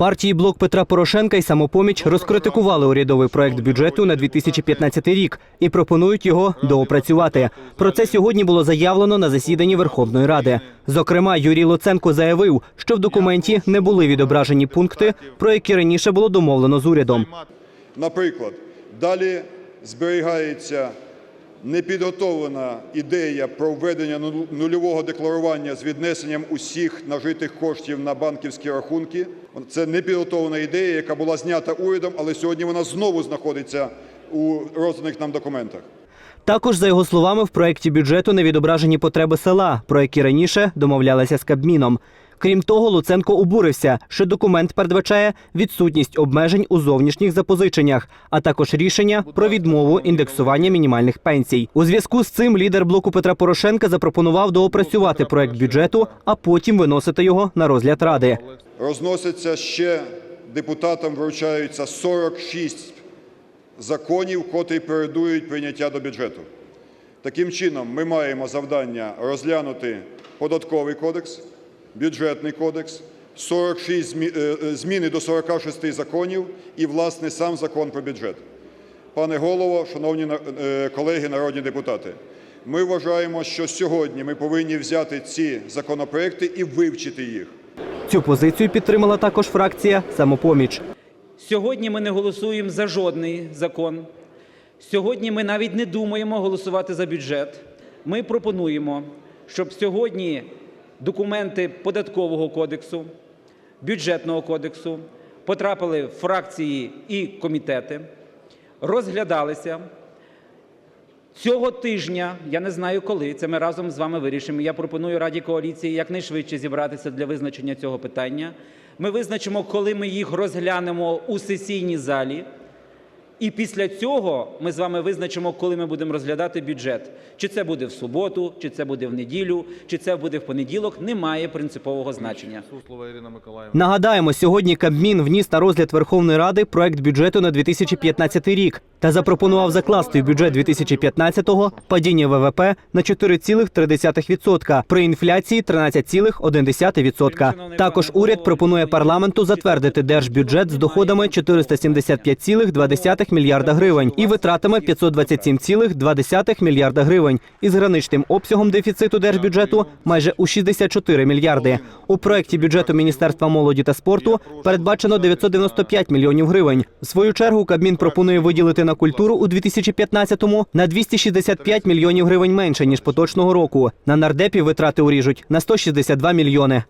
Партії блок Петра Порошенка і самопоміч розкритикували урядовий проект бюджету на 2015 рік і пропонують його доопрацювати. Про це сьогодні було заявлено на засіданні Верховної Ради. Зокрема, Юрій Луценко заявив, що в документі не були відображені пункти, про які раніше було домовлено з урядом. Наприклад, далі зберігається непідготовлена ідея про введення нульового декларування з віднесенням усіх нажитих коштів на банківські рахунки. Це непідготовлена ідея, яка була знята урядом, але сьогодні вона знову знаходиться у розданих нам документах. Також, за його словами, в проєкті бюджету не відображені потреби села, про які раніше домовлялися з Кабміном. Крім того, Луценко обурився, що документ передбачає відсутність обмежень у зовнішніх запозиченнях, а також рішення про відмову індексування мінімальних пенсій. У зв'язку з цим лідер блоку Петра Порошенка запропонував доопрацювати проект бюджету, а потім виносити його на розгляд ради. Розносяться ще депутатам вручаються 46 законів, котрі передують прийняття до бюджету. Таким чином, ми маємо завдання розглянути податковий кодекс, бюджетний кодекс, 46 змі- е, е, зміни до 46 законів і, власне, сам закон про бюджет. Пане голово, шановні е, колеги народні депутати, ми вважаємо, що сьогодні ми повинні взяти ці законопроекти і вивчити їх. Цю позицію підтримала також фракція Самопоміч. Сьогодні ми не голосуємо за жодний закон. Сьогодні ми навіть не думаємо голосувати за бюджет. Ми пропонуємо, щоб сьогодні документи податкового кодексу, бюджетного кодексу потрапили в фракції і комітети, розглядалися. Цього тижня, я не знаю коли, це ми разом з вами вирішимо. Я пропоную Раді коаліції якнайшвидше зібратися для визначення цього питання. Ми визначимо, коли ми їх розглянемо у сесійній залі. І після цього ми з вами визначимо, коли ми будемо розглядати бюджет. Чи це буде в суботу, чи це буде в неділю, чи це буде в понеділок, не має принципового значення. Нагадаємо, сьогодні Кабмін вніс на розгляд Верховної Ради проект бюджету на 2015 рік та запропонував закласти в бюджет 2015-го падіння ВВП на 4,3% при інфляції 13,1%. Також уряд пропонує парламенту затвердити держбюджет з доходами 475,2 мільярда гривень і витратами 527,2 мільярда гривень із граничним обсягом дефіциту держбюджету майже у 64 мільярди. У проекті бюджету Міністерства молоді та спорту передбачено 995 мільйонів гривень. В свою чергу Кабмін пропонує виділити на культуру у 2015-му на 265 мільйонів гривень менше ніж поточного року. На нардепі витрати уріжуть на 162 мільйони.